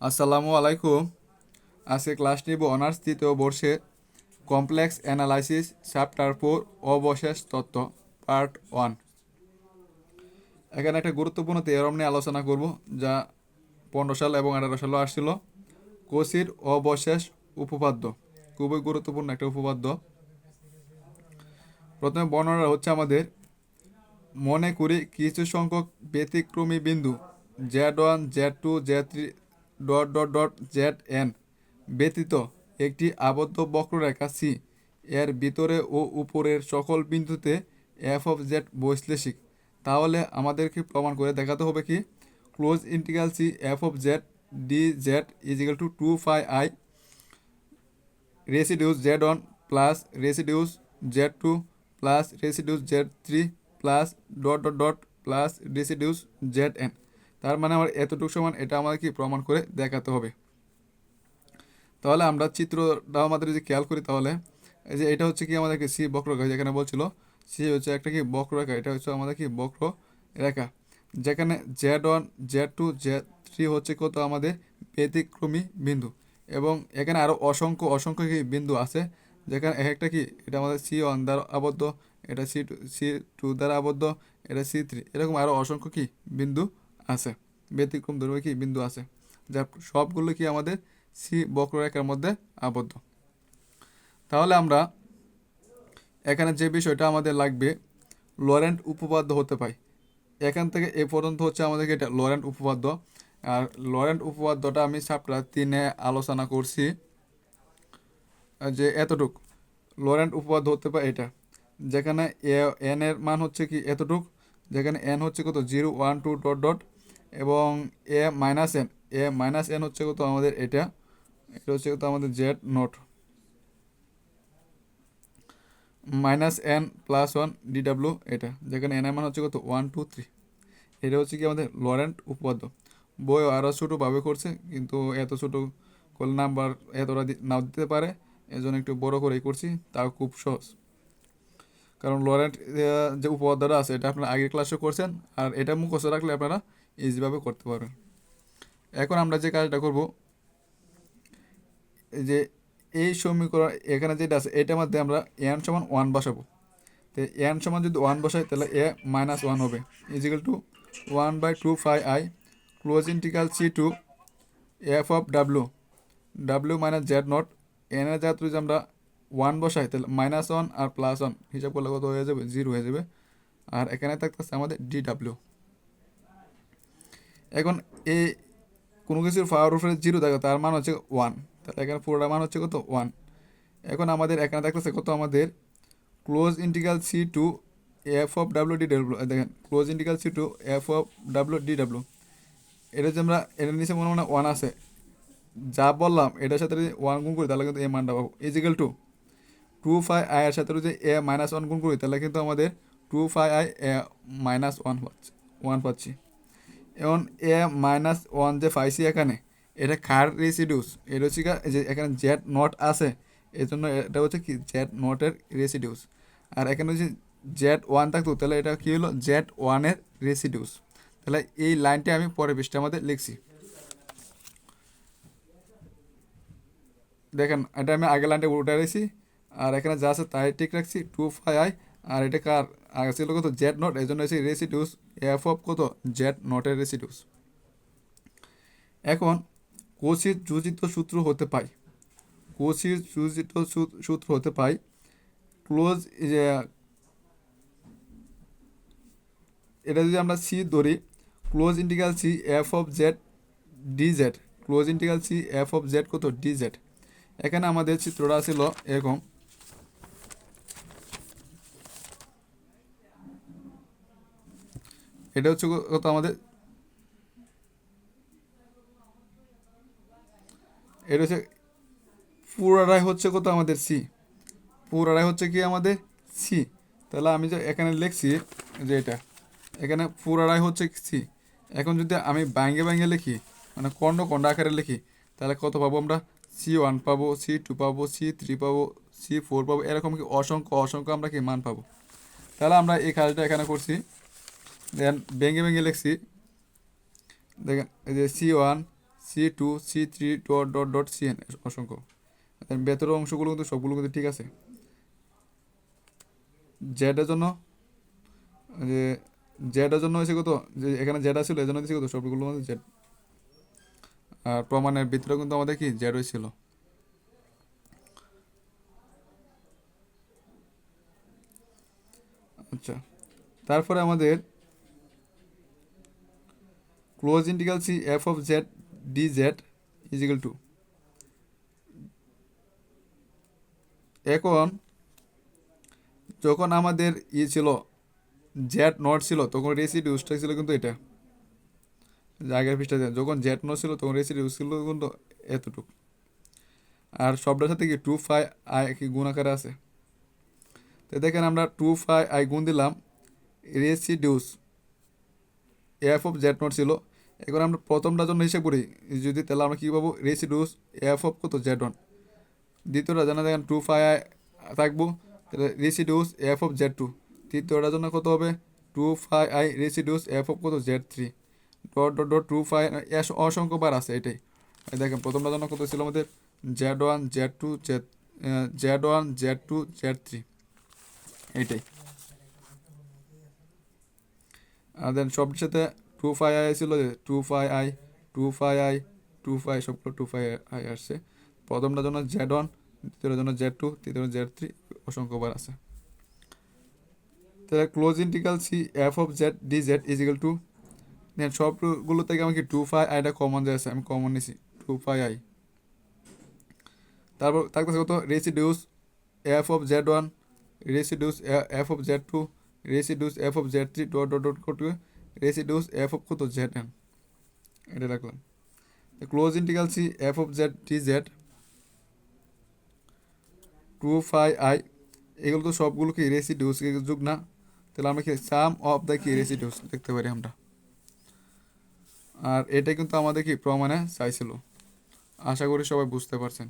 আসসালামু আলাইকুম। আজকে ক্লাস নিব অনার্স তৃতীয় বর্ষে কমপ্লেক্স অ্যানালাইসিস, চ্যাপ্টার ফোর, অবশেষ তত্ত্ব, পার্ট ওয়ান। এখানে একটা গুরুত্বপূর্ণ theorem নিয়ে আলোচনা করব, যা পনেরো সাল এবং আঠারো সালে আসছিল। কোসির অবশেষ উপপাদ্য, খুবই গুরুত্বপূর্ণ একটা উপপাদ্য। প্রথমে বর্ণনা হচ্ছে আমাদের, মনে করি কিছু সংখ্যক ব্যতিক্রমী বিন্দু Z one Z two Z three dot dot dot Z N. ব্যতীত একটি আবদ্ধ বক্ররেখা সি। এর ভিতরে ও উপরের সকল বিন্দুতে এফ অফ জেড বৈশ্লেষিক। তাহলে আমাদেরকে প্রমাণ করে দেখাতে হবে কি? Close integral C F of Z D Z equal to two pi I residues Z one plus residues Z two plus residues Z three plus dot dot dot plus residues Z N. তার মানে আমার এতটুকু সমান, এটা আমাদের কি প্রমাণ করে দেখাতে হবে। তাহলে আমরা চিত্রটা আমাদের যদি খেয়াল করি তাহলে, এই যে এটা হচ্ছে কি আমাদেরকে সি বক্ররেখা যেখানে বলছিল, সি হচ্ছে একটা কি বক্ররেখা এটা হচ্ছে আমাদের কি বক্র রেখা, যেখানে Z one, Z two, Z three হচ্ছে কত আমাদের ব্যতিক্রমী বিন্দু, এবং এখানে আরও অসংখ্য অসংখ্য কি বিন্দু আছে, যেখানে এক একটা কি, এটা আমাদের সি ওয়ান দ্বারা আবদ্ধ, এটা সি টু সি টু দ্বারা আবদ্ধ, এটা সি থ্রি, এরকম আরও অসংখ্য কি বিন্দু আছে। ব্যতিক্রম ধর্মী কি বিন্দু আছে? যা সবগুলো কি আমাদের সি বক্ররেখার মধ্যে আবদ্ধ। তাহলে আমরা এখানে যে বিষয়টা আমাদের লাগবে, লরেন্ট উপপাদ্য হতে পাই। এখান থেকে এ পর্যন্ত হচ্ছে আমাদেরকে এটা? লরেন্ট উপপাদ্য। আর লরেন্ট উপপাদ্যটা আমি চ্যাপ্টার তিনে আলোচনা করছি, যে এতটুক। লরেন্ট উপপাদ্য হতে পারে এটা। যেখানে এ, এন এর মান হচ্ছে কি এতটুক? যেখানে এন হচ্ছে কত? Zero, one, two, dot dot. এবং A minus N, A minus N হচ্ছে কত আমাদের এটা? এটা হচ্ছে কত আমাদের Z naught. Minus N plus one D W এটা, যেখানে এন মান হচ্ছে কত? One, two, three. এটা হচ্ছে কি আমাদের লরেন্ট উপপাদ্য। বই আরও ছোটোভাবে করছে, কিন্তু এত ছোটো করলে নাম্বার এতটা নাও দিতে পারে। এজন্য একটু বড় করেই করছি, তাও খুব সহজ। কারণ লরেন্ট যে উপপাদ্যটা আছে, এটা আপনারা আগের ক্লাসে করছেন, আর এটা মুখস্থ রাখলে আপনারা ইজিভাবে করতে পারবেন এখন আমরা যে কাজটা করব যে এই সমীকরণ এখানে যেটা আছে, এটার মধ্যে আমরা এন সমান ওয়ান বসাবো। তো এন সমান যদি ওয়ান বসাই, তাহলে এ মাইনাস ওয়ান হবে। Equal to one by two five I close integral C two F of W W minus Z naught N এর জায়গায় যদি আমরা ওয়ান বসাই, তাহলে মাইনাস ওয়ান আর প্লাস ওয়ান হিসাব করলে কত হয়ে যাবে? জিরো হয়ে যাবে। আর এখানে থাকতেছে আমাদের ডি ডাব্লিউ এখন এই কোনো কিছুর পাওয়ার উপরে জিরো থাকে, তার মান হচ্ছে ওয়ান তাহলে এখানে পুরোটা মান হচ্ছে কত? ওয়ান এখন আমাদের এখানে থাকতেছে কত আমাদের? Close integral C two F of W D W দেখেন close integral C two F of W D W এটা যে আমরা এটার নিচে মনে মনে ওয়ান আছে। যা বললাম, এটার সাথে যদি ওয়ান গুণ করি, তাহলে কিন্তু এ মানটা পাবো। Equal to two five I এর সাথে যদি এ মাইনাস ওয়ান গুণ করি, তাহলে কিন্তু আমাদের two five I A minus one পাচ্ছি ওয়ান পাচ্ছি। এখন এ মাইনাস ওয়ান যে পাইছি এখানে, এটা কার রেসিডিউস এটা হচ্ছে যে এখানে জেড নট আছে এই জন্য এটা হচ্ছে কি, জেড নটের রেসিডিউস আর এখানে যদি জেড ওয়ান থাকতো, তাহলে এটা কী হলো, জেড ওয়ানের রেসিডিউস। তাহলে এই লাইনটি আমি পরে পৃষ্ঠে আমাদের লিখছি। দেখেন, এটা আমি আগের লাইনটা উল্টা রেখেছি, আর এখানে যা আছে তাই ঠিক রাখছি, টু ফাইভ আই, আর এটা কার আগে ছিল কত, জেড নট এই জন্য এসে রেসিডিউস এফ অফ কত? জেড নটের রেসিডিউস এখন কোচির যোজিত সূত্র হতে পাই। কোচির যোজিত সূত্র হতে পাই ক্লোজ এটা যদি আমরা সি ধরি close integral C F of Z D Z close integral C F of Z কত? ডি জেড এখানে আমাদের চিত্রটা ছিল এরকম। এটা হচ্ছে কত আমাদের। এটা হচ্ছে পুরাটাই হচ্ছে কত আমাদের সি? পুরাটাই হচ্ছে কি আমাদের সি? তাহলে আমি যে এখানে লিখছি যে এটা, এখানে পুরাটাই হচ্ছে সি। এখন যদি আমি ব্যাঙ্গে ব্যাঙ্গে লিখি মানে কর্ণ কণ্ড আকারে লিখি, তাহলে কত পাবো আমরা? সি ওয়ান পাবো, সি টু পাবো, সি থ্রি পাবো, সি ফোর পাবো, এরকম কি অসংখ্য অসংখ্য আমরা কি মান পাবো? তাহলে আমরা এই কাজটা এখানে করছি। দেন ভেঙে ভেঙে লিখছি। দেখেন, এই যে C one C two C three dot dot dot C N অসংখ্য। ভেতরের অংশগুলো কিন্তু সবগুলো কিন্তু ঠিক আছে। জেডের জন্য যে জেডের জন্য হয়েছে কত? যে এখানে জেড ছিল, এই জন্য দিয়েছে কত? সবগুলো মধ্যে জেড আর প্রমাণের ভিতরে কিন্তু আমাদের কি? জেড হয়েছিল আচ্ছা তারপরে আমাদের close integral C F of Z D Z equal to এখন যখন আমাদের ই ছিল জেড নট ছিল, তখন রেসিডিউসটা ছিল কিন্তু এটা। আগের পৃষ্ঠাতে যখন জেড নট ছিল, তখন রেসিডিউস ছিল কিন্তু এতটুকু। আর সবটার সাথে কি টু ফাই আই কি গুণ আকারে আছে? তো দেখেন আমরা টু ফাই আই গুণ দিলাম residues F of Z naught ছিল এখন আমরা প্রথমটার জন্য হিসেব করি, যদি তাহলে আমরা কী পাবো? রেসিডিউস এফ অফ কত? জেড ওয়ান দ্বিতীয়টা জানা দেখেন টু ফাই আই থাকব, তাহলে residues F of Z two তৃতীয়টার জন্য কত হবে? Two pi I residues F of কত? Z three dot dot dot two pi অসংখ্য বার আছে এটাই। দেখেন, প্রথমটার জন্য কত ছিল আমাদের? Z one Z two Z Z one Z two Z three এইটাই আর দেন সব সাথে টু ফাই আই ছিল two pi i two pi i two pi সবগুলো টু ফাই আই আসছে। প্রথমটার জন্য জেড ওয়ান দ্বিতীয়টার জন্য জেড টু তৃতীয় জেড থ্রি অসংখ্যবার আছে। তাহলে close integral C F of Z D Z equal to then সবগুলো থেকে আমাকে টু ফাই আইটা কমন যাচ্ছে আমি কমন নিছি টু ফাই আই তারপর থাকতেছে কত? Residues F of Z one residues F of Z two residues F of Z three dot dot dot করতে রেসিডিউস এফ অফ কত জেড এন এটা রাখলাম। Close integral C F of Z T Z two pi I এগুলো তো সবগুলো কি residues যুগ না। তাহলে আমরা কি সাম অফ দ্য কি রেসিডিউস দেখতে পারি আমরা। আর এটা কিন্তু আমাদের কি প্রমাণে চাইছিল। আশা করি সবাই বুঝতে পারছেন।